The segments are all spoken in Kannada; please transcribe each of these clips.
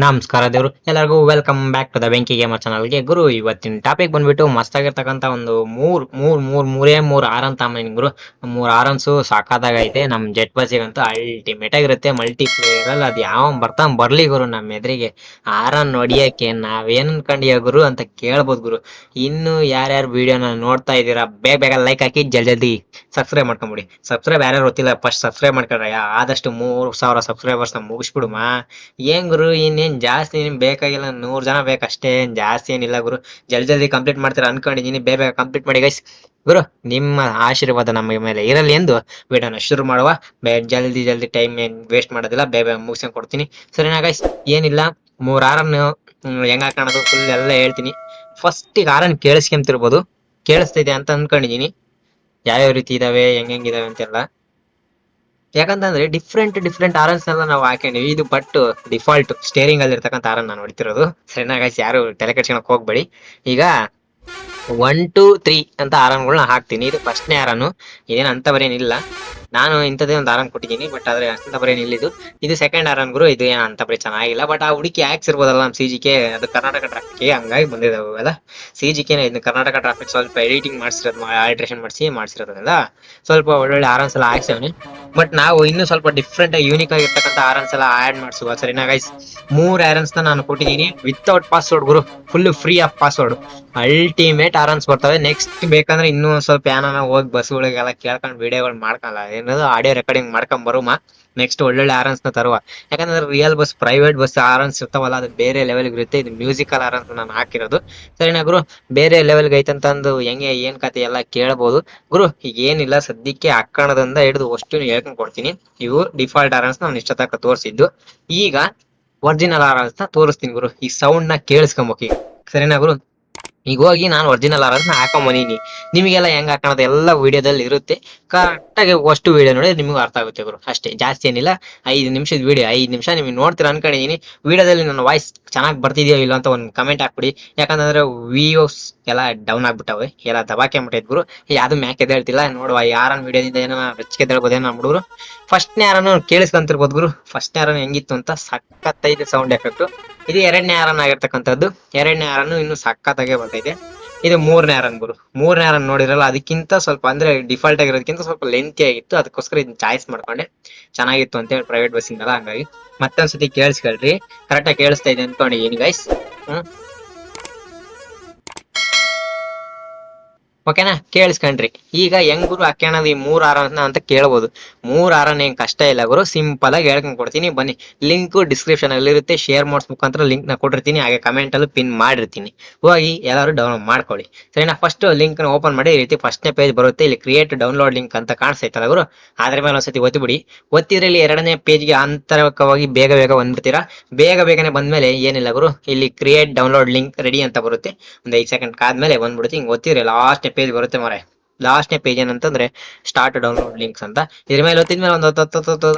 ನಮಸ್ಕಾರ ದೇವ್ರು, ಎಲ್ಲರಿಗೂ welcome back to the Benki gamer ಚಾನಲ್ಗೆ ಗುರು, ಇವತ್ತಿನ ಟಾಪಿಕ್ ಬಂದ್ಬಿಟ್ಟು ಮಸ್ತಾಗಿರ್ತಕ್ಕಂಥ ಒಂದು ಮೂರ್ ಮೂರ್ ಮೂರ್, ಮೂರೇ, ಮೂರ್ ಆರನ್ ಅಂತ ಗುರು. ಮೂರ್ ಆರನ್ಸು ಸಾಕಾದಾಗೈತೆ ನಮ್ ಜೆಟ್ ಬಸ್ಸಿಗಂತೂ ಅಲ್ಟಿಮೇಟ್ ಆಗಿರುತ್ತೆ ಮಲ್ಟಿ ಪ್ಲೇಯರ್ ಅಲ್ಲಿ ಅದ್ ಯಾವ ಬರ್ತಾ ಬರ್ಲಿ ಗುರು ನಮ್ಮ ಎದುರಿಗೆ. ಆರನ್ ನೋಡಿಯಕ್ಕೆ ನಾವೇನ್ ಅನ್ಕೊಂಡಿಯ ಗುರು ಅಂತ ಕೇಳ್ಬೋದು ಗುರು. ಇನ್ನು ಯಾರ್ಯಾರು ವಿಡಿಯೋನ ನೋಡ್ತಾ ಇದ್ದೀರಾ, ಬೇಗ ಬೇಗ ಲೈಕ್ ಹಾಕಿ ಜಲ್ ಜಲ್ದಿ ಸಬ್ಸ್ಕ್ರೈಬ್ ಮಾಡ್ಕೊಂಬಿಡಿ. ಸಬ್ಸ್ಕ್ರೈಬ್ ಯಾರ್ಯಾರು ಗೊತ್ತಿಲ್ಲ ಫಸ್ಟ್ ಸಬ್ಸ್ಕ್ರೈಬ್ ಮಾಡ್ಕೊಂಡ್ರೆ, ಆದಷ್ಟು ಮೂರು ಸಾವಿರ ಸಬ್ಸ್ಕ್ರೈಬರ್ಸ್ ಮುಗಿಸ್ಬಿಡುಮ? ಏನ್ ಗುರು ಇನ್ನೇನ್ ಜಾಸ್ತಿ ಏನ್ ಬೇಕಾಗಿಲ್ಲ, ನೂರ್ ಜನ ಬೇಕಷ್ಟೇ, ಏನ್ ಜಾಸ್ತಿ ಏನಿಲ್ಲ ಗುರು. ಜಲ್ದಿ ಜಲ್ದಿ ಕಂಪ್ಲೀಟ್ ಮಾಡ್ತೀರಾ ಅನ್ಕೊಂಡಿದ್ದೀನಿ ಬೇಗ ಬೇಗ ಕಂಪ್ಲೀಟ್ ಮಾಡಿ ಗೈಸ್ ಗುರು, ನಿಮ್ಮ ಆಶೀರ್ವಾದ ನಮ್ಮ ಮೇಲೆ ಇರಲಿ ಎಂದು ವಿಡಿಯೋನ ಶುರು ಮಾಡುವ. ಬೇ, ಜಲ್ದಿ ಜಲ್ದಿ ಟೈಮ್ ಏನ್ ವೇಸ್ಟ್ ಮಾಡೋದಿಲ್ಲ, ಬೇಗ ಬೇಗ ಮುಗಿಸ್ಕೊಂಡು ಕೊಡ್ತೀನಿ. ಸರಿನಾ ಗೈಸ್ ಏನಿಲ್ಲ ಮೂರ್ ಆರನ್ನು ಹೆಂಗ ಕಾಣೋದು ಫುಲ್ ಎಲ್ಲ ಹೇಳ್ತೀನಿ. ಫಸ್ಟ್ ಈಗ ಆರನ್ ಕೇಳಿಸ್ಕೊಂತಿರ್ಬೋದು. ಕೇಳಿಸ್ತಿದೆ ಅಂತ ಅನ್ಕೊಂಡಿದ್ದೀನಿ ಯಾವ್ಯಾವ ರೀತಿ ಇದಾವೆ, ಹೆಂಗ್ ಹೆಂಗಿದಾವೆ ಅಂತೆಲ್ಲ. ಯಾಕಂತಂದ್ರೆ ಡಿಫ್ರೆಂಟ್ ಡಿಫ್ರೆಂಟ್ ಆರನ್ಸ್ ಎಲ್ಲ ನಾವು ಹಾಕೊಂಡಿವಿ. ಇದು ಬಟ್ ಡಿಫಾಲ್ಟ್ ಸ್ಟೇರಿಂಗ್ ಅಲ್ಲಿ ಇರ್ತಕ್ಕಂಥ ಆರನ್ ನಾನು ಹೊಡಿತಿರೋದು. ಸರಿನಾಗ ಯಾರು ತಲೆ ಕೆಡ್ಸ್ಕೊಳಕ್ ಹೋಗ್ಬೇಡಿ. ಈಗ ಒನ್ ಟೂ ತ್ರೀ ಅಂತ ಆರನ್ಗಳನ್ನ ಹಾಕ್ತೀನಿ. ಇದು ಫಸ್ಟ್ನೇ ಆರನು ಇದೇನು ಅಂತ ಬರೇನಿಲ್ಲ ನಾನು ಇಂಥದ್ದೇ ಒಂದು ಆರನ್ ಕೊಟ್ಟಿದ್ದೀನಿ ಬಟ್ ಆದ್ರೆ ಅಂತ ಬರೇನಿಲ್ಲ ಇದು. ಇದು ಸೆಕೆಂಡ್ ಆರನ್ ಗುರು, ಇದು ಏನು ಅಂತ ಬರೀ ಚೆನ್ನಾಗಿಲ್ಲ. ಬಟ್ ಆ ಹುಡುಕಿ ಆಕ್ಸ್ ಇರ್ಬೋದಲ್ಲ ನಮ್ಮ ಸಿ ಜಿ ಕೆ ಅದು ಕರ್ನಾಟಕ ಟ್ರಾಫಿಕ್ಗೆ ಹಂಗಾಗಿ ಬಂದಿದ್ದಾವೆ ಅಲ್ಲ? ಸಿ ಜಿ ಕೆನ ಇದು ಕರ್ನಾಟಕ ಟ್ರಾಫಿಕ್ ಸ್ವಲ್ಪ ಎಡಿಟಿಂಗ್ ಮಾಡಿಸಿರೋದು ಆಲ್ಟ್ರೇಷನ್ ಮಾಡಿಸಿ ಮಾಡಿಸಿರೋದ್ರಿಂದ ಸ್ವಲ್ಪ ಒಳ್ಳೊಳ್ಳೆ ಆರನ್ಸ್ ಎಲ್ಲ ಹಾಕ್ಸೇವನಿ. ಬಟ್ ನಾವು ಇನ್ನೂ ಸ್ವಲ್ಪ ಡಿಫ್ರೆಂಟ್ ಯೂನಿಕ್ ಆಗಿರ್ತಕ್ಕಂಥ ಆರನ್ಸ್ ಎಲ್ಲ ಆಡ್ ಮಾಡಿಸುವ ಸರಿನಾ ಗೈಸ್ ಮೂರ್ ಆರನ್ಸ್ನ ನಾನು ಕೊಟ್ಟಿದ್ದೀನಿ. Without password Guru full free of password ultimate horns ಬರ್ತವೆ. ನೆಕ್ಸ್ಟ್ ಬೇಕಂದ್ರೆ ಇನ್ನೂ ಸ್ವಲ್ಪ ಯಾನ ಹೋಗಿ ಬಸ್ಗಳಿಗೆಲ್ಲ ಕೇಳ್ಕೊಂಡು ವಿಡಿಯೋಗಳು ಮಾಡ್ಕೊಳ್ಳಲ್ಲ ಏನದು ಆಡಿಯೋ ರೆಕಾರ್ಡಿಂಗ್ ಮಾಡ್ಕೊಂಡ್ ಬರುಮ? ನೆಕ್ಸ್ಟ್ ಒಳ್ಳೊಳ್ಳೆ ಆರನ್ಸ್ನ ತರುವ. ಯಾಕಂದ್ರೆ real bus private bus horns ಇರ್ತಾವಲ್ಲ ಅದು ಬೇರೆ ಲೆವೆಲ್ ಇರುತ್ತೆ. ಇದು ಮ್ಯೂಸಿಕಲ್ ಆರನ್ಸ್ ನಾನು ಹಾಕಿರೋದು. ಸರಿನಾ ಗುರು? ಬೇರೆ ಲೆವೆಲ್ಗೆ ಐತಂತಂದು ಹೆಂಗೆ, ಏನ್ ಕತೆ ಎಲ್ಲ ಕೇಳಬಹುದು ಗುರು ಈಗ ಏನಿಲ್ಲ ಸದ್ಯಕ್ಕೆ ಅಕ್ಕಣದಿಂದ ಹಿಡಿದು ಅಷ್ಟು ಹೇಳ್ಕೊಂಡ್ ಕೊಡ್ತೀನಿ. ಇವು ಡಿಫಾಲ್ಟ್ ಆರನ್ಸ್ ನಾನು ಇಷ್ಟ ತಕ್ಕ ತೋರಿಸಿದ್ದು. ಈಗ ಒರಿಜಿನಲ್ ಆರನ್ಸ್ನ ತೋರಿಸ್ತೀನಿ ಗುರು. ಈ ಸೌಂಡ್ನ ಕೇಳಿಸ್ಕೊಂಬೋಕಿ. ಸರಿನಾ ಗುರು? ಈಗ ಹೋಗಿ ನಾನು ಒರಿಜಿನಲ್ ಹಾಕೊಂಡ್ ಬಂದೀನಿ. ನಿಮಗೆಲ್ಲ ಹೆಂಗ್ ಹಾಕೋಣದು ಎಲ್ಲ ವಿಡಿಯೋದಲ್ಲಿ ಇರುತ್ತೆ. ಕರೆಕ್ಟ್ ಆಗಿ ಅಷ್ಟು ವಿಡಿಯೋ ನೋಡಿ ನಿಮಗೆ ಅರ್ಥ ಆಗುತ್ತೆ ಗುರು. ಅಷ್ಟೇ, ಜಾಸ್ತಿ ಏನಿಲ್ಲ. ಐದು ನಿಮಿಷದ ವಿಡಿಯೋ, ಐದು ನಿಮಿಷ ನಿಮ್ಗೆ ನೋಡ್ತೀರ ಅನ್ಕೊಂಡಿದೀನಿ. ವಿಡಿಯೋದಲ್ಲಿ ನನ್ನ ವಾಯ್ಸ್ ಚೆನ್ನಾಗಿ ಬರ್ತಿದೆಯೋ ಇಲ್ಲ ಅಂತ ಒಂದು ಕಮೆಂಟ್ ಹಾಕ್ಬಿಡಿ. ಯಾಕಂದ್ರೆ ವಿಯೋಸ್ ಎಲ್ಲ ಡೌನ್ ಆಗ್ಬಿಟ್ಟವೆ. ಎಲ್ಲ ದಬಾಕೊಂಬಿಟ್ಟೈತೆ ಗುರು. ಯಾವ್ದು ಮ್ಯಾಕ್ ಎದ್ದೇಳ್ತಿಲ್ಲ ನೋಡುವ ಯಾರನ್ನ ವಿಡಿಯೋದಿಂದ ಏನೋ ಬೆಚ್ಚಗೆ ಹೇಳ್ಬೋದೇನೋ ನಮ್ಮ ಹುಡುಗರು ಫಸ್ಟ್ನೇ ಯಾರನ್ನು ಕೇಳಿಸ್ಕೊಂತಿರ್ಬೋದು ಗುರು. ಫಸ್ಟ್ನೇ ಯಾರನ್ನು ಹೆಂಗಿತ್ತು ಅಂತ ಸಖತ್ತೈತೆ ಸೌಂಡ್ ಎಫೆಕ್ಟ್ ಇದು ಎರಡನೇ ಆರನ್ ಆಗಿರ್ತಕ್ಕಂಥದ್ದು. ಎರಡನೇ ಆರನ್ನು ಇನ್ನು ಸಕ್ಕತ್ತಾಗೆ ಬರ್ತೈತೆ. ಇದು ಮೂರನೇ ಆರನ್ ಗುರು. ಮೂರನೇ ಆರನ್ ನೋಡಿರಲ್ಲ ಅದಕ್ಕಿಂತ ಸ್ವಲ್ಪ ಅಂದ್ರೆ ಡಿಫಾಲ್ಟ್ ಆಗಿರೋದಕ್ಕಿಂತ ಸ್ವಲ್ಪ ಲೆಂತಿ ಆಗಿತ್ತು. ಅದಕ್ಕೋಸ್ಕರ ಇದನ್ನ ಚಾಯ್ಸ್ ಮಾಡ್ಕೊಂಡೆ. ಚೆನ್ನಾಗಿತ್ತು ಅಂತ ಹೇಳಿ ಪ್ರೈವೇಟ್ ಬಸ್ಸಿಂದಲ್ಲ ಹಂಗಾಗಿ. ಮತ್ತೊಂದ್ಸತಿ ಕೇಳಿಸ್ಕೊಳ್ರಿ ಕರೆಕ್ಟಾಗಿ ಕೇಳಿಸ್ತಾ ಇದೆ ಅನ್ಕೊಂಡಿದ್ದೀನಿ ಗೈಸ್ ಹ್ಮ್? ಓಕೆನಾ ಕೇಳಿಸ್ಕೊಂಡ್ರಿ ಈಗ ಹೆಂಗ್ ಗುರು ಹಾಕ್ಯಣದು ಈ ಮೂರ್ ಆರನ ಅಂತ ಕೇಳ್ಬೋದು. ಮೂರ್ ಆರನ್ ಏನ್ ಕಷ್ಟ ಇಲ್ಲ ಗುರು ಸಿಂಪಲ್ ಆಗಿ ಹೇಳ್ಕೊಂಡ್ ಕೊಡ್ತೀನಿ. ಬನ್ನಿ ಲಿಂಕ್ ಡಿಸ್ಕ್ರಿಪ್ಷನ್ ಅಲ್ಲಿ ಇರುತ್ತೆ. ಶೇರ್ ಮಾಡ್ಸ್ ಮುಖಾಂತರ ಲಿಂಕ್ನ ಕೊಟ್ಟಿರ್ತೀನಿ. ಹಾಗೆ ಕಮೆಂಟ್ ಅಲ್ಲಿ ಪಿನ್ ಮಾಡಿರ್ತೀನಿ. ಹೋಗಿ ಎಲ್ಲರೂ ಡೌನ್ಲೋಡ್ ಮಾಡ್ಕೊಳ್ಳಿ. ಸರಿನಾ? ಫಸ್ಟ್ ಲಿಂಕ್ನ ಓಪನ್ ಮಾಡಿ, ಈ ರೀತಿ ಫಸ್ಟ್ನೇ ಪೇಜ್ ಬರುತ್ತೆ. ಇಲ್ಲಿ ಕ್ರಿಯೇಟ್ ಡೌನ್ಲೋಡ್ ಲಿಂಕ್ ಅಂತ ಕಾಣಿಸ್ತೈತಲ್ಲ ಗುರು ಅದ್ರ ಮೇಲೆ ಒಂದ್ಸತಿ ಒತ್ತಿಬಿಡಿ ಒತ್ತಿದ್ರೆ ಇಲ್ಲಿ ಎರಡನೇ ಪೇಜ್ಗೆ ಅಂತರವಾಗಿ ಬೇಗ ಬೇಗ ಬಂದ್ಬಿಡ್ತೀರಾ? ಬೇಗ ಬೇಗನೆ ಬಂದ್ಮೇಲೆ ಏನಿಲ್ಲ ಗುರು, ಇಲ್ಲಿ ಕ್ರಿಯೇಟ್ ಡೌನ್ಲೋಡ್ ಲಿಂಕ್ ರೆಡಿ ಅಂತ ಬರುತ್ತೆ. ಒಂದ್ ಐದು ಸೆಕೆಂಡ್ ಕಾದ್ಮೇಲೆ ಬಂದ್ಬಿಡುತ್ತೆ. ಹಿಂಗ್ ಒತ್ತಿದ್ರೆ ಲಾಸ್ಟ್ ಪೇಜ್ ಬರುತ್ತೆ ಮಾರೆ. ಲಾಸ್ಟ್ನೇ ಪೇಜ್ ಏನಂತಂದ್ರೆ ಸ್ಟಾರ್ಟ್ ಡೌನ್ಲೋಡ್ ಲಿಂಕ್ಸ್ ಅಂತ. ಇದ್ರ ಮೇಲೆ ಒತ್ತಿದ್ಮೇಲೆ ಒಂದು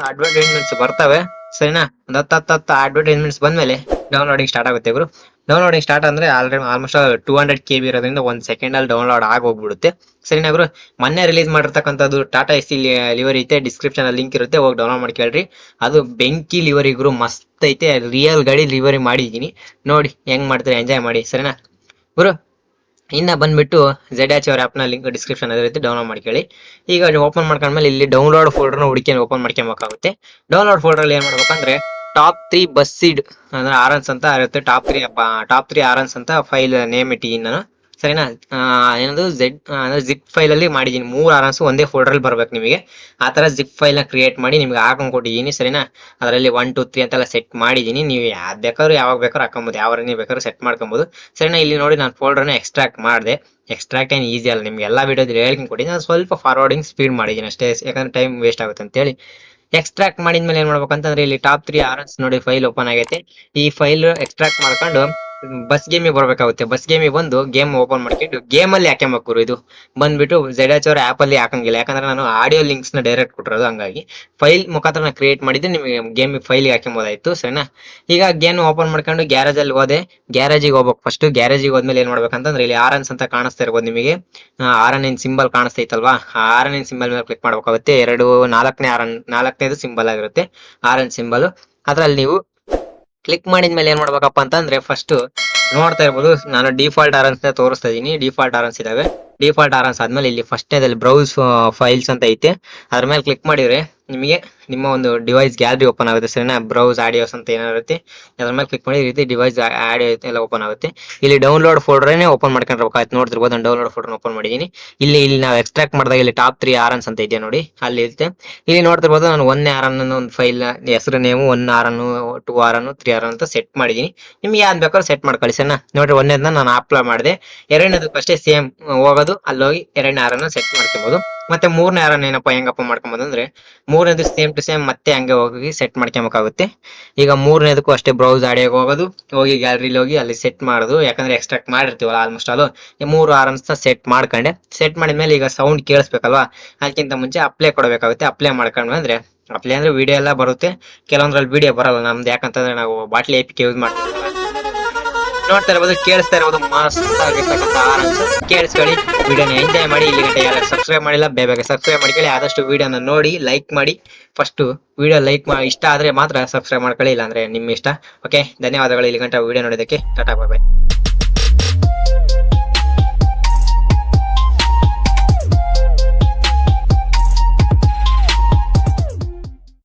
ಅಡ್ವರ್ಟೈಸ್ಮೆಂಟ್ಸ್ ಬರ್ತವೆ. ಸರಿನಾ? ಒಂದು ಹತ್ತು ಅಡ್ವರ್ಟೈಸ್ಮೆಂಟ್ಸ್ ಬಂದ್ಮೇಲೆ ಡೌನ್ಲೋಡಿಂಗ್ ಸ್ಟಾರ್ಟ್ ಆಗುತ್ತೆ ಗುರು ಡೌನ್ಲೋಡಿಂಗ್ ಸ್ಟಾರ್ಟ್ ಅಂದ್ರೆ already almost two hundred K B ಇರೋದ್ರಿಂದ ಒಂದ್ ಸೆಕೆಂಡ್ ಅಲ್ಲಿ ಡೌನ್ಲೋಡ್ ಆಗಿ ಹೋಗ್ಬಿಡುತ್ತೆ ಸರಿನಾ ಗುರು ಮೊನ್ನೆ ರಿಲೀಸ್ ಮಾಡಿರ್ತಕ್ಕಂಥದ್ದು ಟಾಟಾ ಎಸ್ ಸಿ ಲಿವರಿ ಐತೆ ಡಿಸ್ಕ್ರಿಪ್ಷನ್ ಅಲ್ಲಿ ಲಿಂಕ್ ಇರುತ್ತೆ, ಹೋಗಿ ಡೌನ್ಲೋಡ್ ಮಾಡಿ ಕೇಳ್ರಿ ಅದು ಬೆಂಕಿ ಲಿವರಿ ಗುರು ಮಸ್ತ್ ಐತೆ ರಿಯಲ್ ಗಾಡಿ ಲಿವರಿ ಮಾಡಿದೀನಿ ನೋಡಿ, ಹೆಂಗ್ ಮಾಡ್ತಾರೆ ಎಂಜಾಯ್ ಮಾಡಿ. ಸರಿನಾ? ಗುರು ಇನ್ನ ಬಂದ್ಬಿಟ್ಟು ಝೆಡ್ ಎಚ್ ಅವರ್ ಆ್ಯಪ್ನ ಲಿಂಕ್ ಡಿಸ್ಕ್ರಿಪ್ಷನ್ ಇರುತ್ತೆ ಡೌನ್ಲೋಡ್ ಮಾಡ್ಕೊಳ್ಳಿ. ಈಗ ಓಪನ್ ಮಾಡ್ಕೊಂಡ್ಮೇಲೆ ಇಲ್ಲಿ ಡೌನ್ಲೋಡ್ ಫೋಲ್ಡರ್ನ ಹುಡುಕಿ ಓಪನ್ ಮಾಡ್ಕೊಬೇಕಾಗುತ್ತೆ. ಡೌನ್ಲೋಡ್ ಫೋಲ್ಡರ್ ಏನ್ ಮಾಡ್ಬೇಕಂದ್ರೆ ಟಾಪ್ ತ್ರೀ ಬಸ್ ಸೀಡ್ ಅಂದ್ರೆ ಆರನ್ಸ್ ಅಂತ ಇರುತ್ತೆ. Top three top three horns ಅಂತ ಫೈಲ್ ನೇಮ್ ಇಟ್ಟಿ ನಾನು ಸರಿನಾ? ಏನದು ಝೆಡ್ ಅಂದ್ರೆ ಜಿಪ್ ಫೈಲ್ ಅಲ್ಲಿ ಮಾಡಿದೀನಿ. ಮೂರ್ ಆರಾಮ್ಸ್ ಒಂದೇ ಫೋಲ್ಡರ್ ಅಲ್ಲಿ ಬರ್ಬೇಕು ನಿಮಗೆ. ಆ ತರ ಜಿಪ್ ಫೈಲ್ನ ಕ್ರಿಯೇಟ್ ಮಾಡಿ ನಿಮ್ಗೆ ಹಾಕೊಂಡ್ ಕೊಟ್ಟಿದ್ದೀನಿ ಸರಿನಾ? ಅದರಲ್ಲಿ ಒನ್ ಟು ತ್ರೀ ಅಂತೆಲ್ಲ ಸೆಟ್ ಮಾಡಿದೀನಿ. ನೀವು ಯಾವ್ದು ಬೇಕಾದ್ರೂ ಯಾವಾಗ ಬೇಕಾದ್ರೂ ಹಾಕೊಬೋದು ಯಾವ ಬೇಕಾದ್ರೂ ಸೆಟ್ ಮಾಡ್ಕೊಬೋದು. ಸರಿನಾ, ಇಲ್ಲಿ ನೋಡಿ ನಾನು ಫೋಲ್ಡರ್ನ ಎಕ್ಸ್ಟ್ರಾಕ್ಟ್ ಮಾಡಿದೆ. ಎಕ್ಸ್ಟ್ರಾಕ್ಟ್ ಏನು ಈಸಿ ಅಲ್ಲ. ನಿಮ್ಗೆ ಎಲ್ಲ ವಿಡಿಯೋದಲ್ಲಿ ಹೇಳ್ಕೊಂಡು ಕೊಡಿ. ನಾನು ಸ್ವಲ್ಪ ಫಾರ್ವರ್ಡಿಂಗ್ ಸ್ಪೀಡ್ ಮಾಡಿದ್ದೀನಿ ಅಷ್ಟೇ. ಯಾಕಂದ್ರೆ ಟೈಮ್ ವೇಸ್ಟ್ ಆಗುತ್ತೆ ಅಂತೇಳಿ. ಎಕ್ಸ್ಟ್ರಾಕ್ಟ್ ಮಾಡಿದ್ಮೇಲೆ ಏನ್ ಮಾಡ್ಬೇಕಂತಂದ್ರೆ ಇಲ್ಲಿ ಟಾಪ್ ತ್ರೀ ಆರ್ಸ್ ನೋಡಿ ಫೈಲ್ ಓಪನ್ ಆಗೈತೆ. ಈ ಫೈಲ್ ಎಕ್ಸ್ಟ್ರಾಕ್ಟ್ ಮಾಡ್ಕೊಂಡು ಬಸ್ ಗೇಮಿಗೆ ಬರ್ಬೇಕಾಗುತ್ತೆ. ಬಸ್ ಗೇಮಿಗೆ ಬಂದು ಗೇಮ್ ಓಪನ್ ಮಾಡ್ಕೊಂಡು ಗೇಮ್ ಅಲ್ಲಿ ಹಾಕ್ಯಂಬೇಕು ಗುರು ಇದು. ಬಂದ್ಬಿಟ್ಟು ಎಚ್ ಅವ್ರ ಅಲ್ಲಿ ಹಾಕಂಗಿಲ್ಲ. ಯಾಕಂದ್ರೆ ನಾನು ಆಡಿಯೋ ಲಿಂಕ್ಸ್ನ ಡೈರೆಕ್ಟ್ ಕೊಟ್ಟಿರೋದು, ಹಂಗಾಗಿ ಫೈಲ್ ಮುಖಾಂತರ ಕ್ರಿಯೇಟ್ ಮಾಡಿದ್ದೆ, ನಿಮಗೆ ಗೇಮ್ ಫೈಲ್ ಹಾಕ್ಯಂಬೋದಾಯ್ತು, ಸರಿನಾ? ಈಗ ಗೇಮ್ ಓಪನ್ ಮಾಡ್ಕೊಂಡು ಗ್ಯಾರೇಜ್ ಅಲ್ಲಿ ಹೋದೆ. ಗ್ಯಾರೇಜಿಗೆ ಹೋಗ್ಬೇಕು. ಫಸ್ಟ್ ಗ್ಯಾರೇಜಿಗೆ ಹೋದ್ಮೇಲೆ ಏನ್ ಮಾಡ್ಬೇಕಂತಂದ್ರೆ ಇಲ್ಲಿ ಆರನ್ಸ್ ಅಂತ ಕಾಣಿಸ್ತಾ ಇರ್ಬೋದು ನಿಮಗೆ. ಆರನ್ ಎನ್ ಸಿಂಬಲ್ ಕಾಣಿಸ್ತೈತಲ್ವಾ? ಆ ಆರನ್ ಇನ್ ಸಿಂಬಲ್ ಮೇಲೆ ಕ್ಲಿಕ್ ಮಾಡ್ಬೇಕಾಗುತ್ತೆ. ಎರಡು ನಾಲ್ಕನೇ ಆರ್ ನಾಲ್ಕನೇದು ಸಿಂಬಲ್ ಆಗಿರುತ್ತೆ. ಆರನ್ ಸಿಂಬಲ್ ಅದ್ರಲ್ಲಿ ನೀವು ಕ್ಲಿಕ್ ಮಾಡಿದ್ಮೇಲೆ ಏನ್ ಮಾಡ್ಬೇಕಪ್ಪ ಅಂತಂದ್ರೆ ಫಸ್ಟ್ ನೋಡ್ತಾ ಇರ್ಬೋದು, ನಾನು ಡಿಫಾಲ್ಟ್ ಆರನ್ಸ್ ತೋರಿಸ್ತಾ ಇದೀನಿ. ಡಿಫಾಲ್ಟ್ ಆರನ್ಸ್ ಇದಾವೆ. ಡಿಫಾಲ್ಟ್ ಆರನ್ಸ್ ಆದ್ಮೇಲೆ ಇಲ್ಲಿ ಫಸ್ಟ್ ಬ್ರೌಸ್ ಫೈಲ್ಸ್ ಅಂತ ಐತೆ. ಅದ್ರ ಮೇಲೆ ಕ್ಲಿಕ್ ಮಾಡಿದ್ರೆ ನಿಮಗೆ ನಿಮ್ಮ ಒಂದು ಡಿವೈಸ್ ಗ್ಯಾಲರಿ ಓಪನ್ ಆಗುತ್ತೆ ಸರಿನಾ? ಬ್ರೌಸ್ ಆಡಿಯೋಸ್ ಅಂತ ಏನಾಗುತ್ತೆ ಅದ್ರ ಮೇಲೆ ಕ್ಲಿಕ್ ಮಾಡಿ ಈ ರೀತಿ ಡಿವೈಸ್ ಆಡಿಯೋ ಎಲ್ಲ ಓಪನ್ ಆಗುತ್ತೆ. ಇಲ್ಲಿ ಡೌನ್ಲೋಡ್ ಫೋಲ್ಡರ್ನೇ ಓಪನ್ ಮಾಡ್ಕೊಂಡಿರ್ಬೇಕಾಯ್ತು ನೋಡ್ತಿರ್ಬೋದು, ನಾನು ಡೌನ್ಲೋಡ್ ಫೋಲ್ಡರ್ ಓಪನ್ ಮಾಡಿದೀನಿ ಇಲ್ಲಿ ಇಲ್ಲಿ ನಾವು ಎಕ್ಸ್ಟ್ರಾಕ್ಟ್ ಮಾಡಿದಾಗ ಇಲ್ಲಿ ಟಾಪ್ ತ್ರೀ ಆರನ್ಸ್ ಅಂತ ಇದೆಯಾ ನೋಡಿ, ಅಲ್ಲಿ ಇರುತ್ತೆ. ಇಲ್ಲಿ ನೋಡ್ತಿರ್ಬೋದು, ನಾನು ಒನ್ ಆರ್ ಅನ್ನೋ ಒಂದು ಫೈಲ್ ಹೆಸರು ನೇಮು ಒನ್ ಆರ್ ಅನ್ನು ಟೂ ಆರ್ ಅನ್ನು ತ್ರೀ ಆರ್ ಅಂತ ಸೆಟ್ ಮಾಡಿದ್ದೀನಿ. ನಿಮ್ಗೆ ಯಾವ್ದು ಬೇಕಾದ್ರೂ ಸೆಟ್ ಮಾಡ್ಕೊಳ್ಳಿ, ಸರಿನಾ? ನೋಡ್ರಿ, ಒಂದನೇದನ್ನ ನಾನು ಅಪ್ಲೋಡ್ ಮಾಡಿದೆ. ಎರಡನೇದಕ್ಕೆ ಅಷ್ಟೇ ಸೇಮ್ ಹೋಗೋದು ಅಲ್ಲಿ ಹೋಗಿ ಎರಡನೇ ಆರನ್ನು ಸೆಟ್ ಮಾಡ್ಕೊಬೋದು. ಮತ್ತೆ ಮೂರನೇ ಆರನ್ ಏನಪ್ಪ ಹೆಂಗಪ್ಪ ಮಾಡ್ಕೊಬೋದು ಅಂದ್ರೆ ಮೂರನೇದು ಸೇಮ್ ಟು ಸೇಮ್ ಮತ್ತೆ ಹಂಗೆ ಹೋಗಿ ಸೆಟ್ ಮಾಡ್ಕೊಬೇಕಾಗುತ್ತೆ. ಈಗ ಮೂರನೇದಕ್ಕೂ ಅಷ್ಟೇ ಬ್ರೌಸ್ ಆಡಿಯಾಗ ಹೋಗೋದು? ಹೋಗಿ ಗ್ಯಾಲರಿಲಿ ಹೋಗಿ ಅಲ್ಲಿ ಸೆಟ್ ಮಾಡೋದು. ಯಾಕಂದ್ರೆ ಎಕ್ಸ್ಟ್ರಾಕ್ಟ್ ಮಾಡಿರ್ತೀವಲ್ಲ ಆಲ್ಮೋಸ್ಟ್ ಆಲ್ ಈ ಮೂರು ಆರನ್ಸ್ ಸೆಟ್ ಮಾಡ್ಕೊಂಡೆ. ಸೆಟ್ ಮಾಡಿದ್ಮೇಲೆ ಈಗ ಸೌಂಡ್ ಕೇಳಿಸ್ಬೇಕಲ್ವಾ? ಅದಕ್ಕಿಂತ ಮುಂಚೆ ಅಪ್ಲೈ ಕೊಡಬೇಕಾಗುತ್ತೆ. ಅಪ್ಲೈ ಮಾಡ್ಕೊಂಡ್ವಿ ಅಂದ್ರೆ ಅಪ್ಲೈ ಅಂದ್ರೆ ವಿಡಿಯೋ ಎಲ್ಲ ಬರುತ್ತೆ. ಕೆಲವೊಂದ್ರಲ್ಲಿ ವಿಡಿಯೋ ಬರಲ್ಲ ನಮ್ದು. ಯಾಕಂತಂದ್ರೆ ನಾವು ಬಾಟ್ಲಿ ಎಪಿಕೆ ಯೂಸ್ ಮಾಡ್ತೀವಿ. ನೋಡ್ತಾ ಇರ್ಬೋದು, ಕೇಳಿಸ್ತಾ ಇರ್ಬೋದು ಮಸ್ತ್ ಆಗಿರ್ತಕ್ಕಂಥ ಆರಾಮ್ಸ್ ಕೇಳಿಸ್ಕೊಳ್ಳಿ, ವಿಡಿಯೋನ ಎಂಜಾಯ್ ಮಾಡಿ ಇಲ್ಲಿ ಗಂಟೆ ಯಾರು ಸಬ್ಸ್ಕ್ರೈಬ್ ಮಾಡಿಲ್ಲ, ಬೇಗ ಸಬ್ಸ್ಕ್ರೈಬ್ ಮಾಡ್ಕೊಳ್ಳಿ ಆದಷ್ಟು ವಿಡಿಯೋನ ನೋಡಿ ಲೈಕ್ ಮಾಡಿ ಫಸ್ಟ್ ವಿಡಿಯೋ ಲೈಕ್ ಮಾಡಿ ಇಷ್ಟ ಆದ್ರೆ ಮಾತ್ರ ಸಬ್ಸ್ಕ್ರೈಬ್ ಮಾಡ್ಕೊಳ್ಳಿ, ಇಲ್ಲಾಂದ್ರೆ ನಿಮ್ಮ ಇಷ್ಟ ಓಕೆ ಧನ್ಯವಾದಗಳು ಇಲ್ಲಿ ಗಂಟೆ ವಿಡಿಯೋ ನೋಡೋದಕ್ಕೆ ಟಾಟಾ ಬಾಯ್ ಬಾಯ್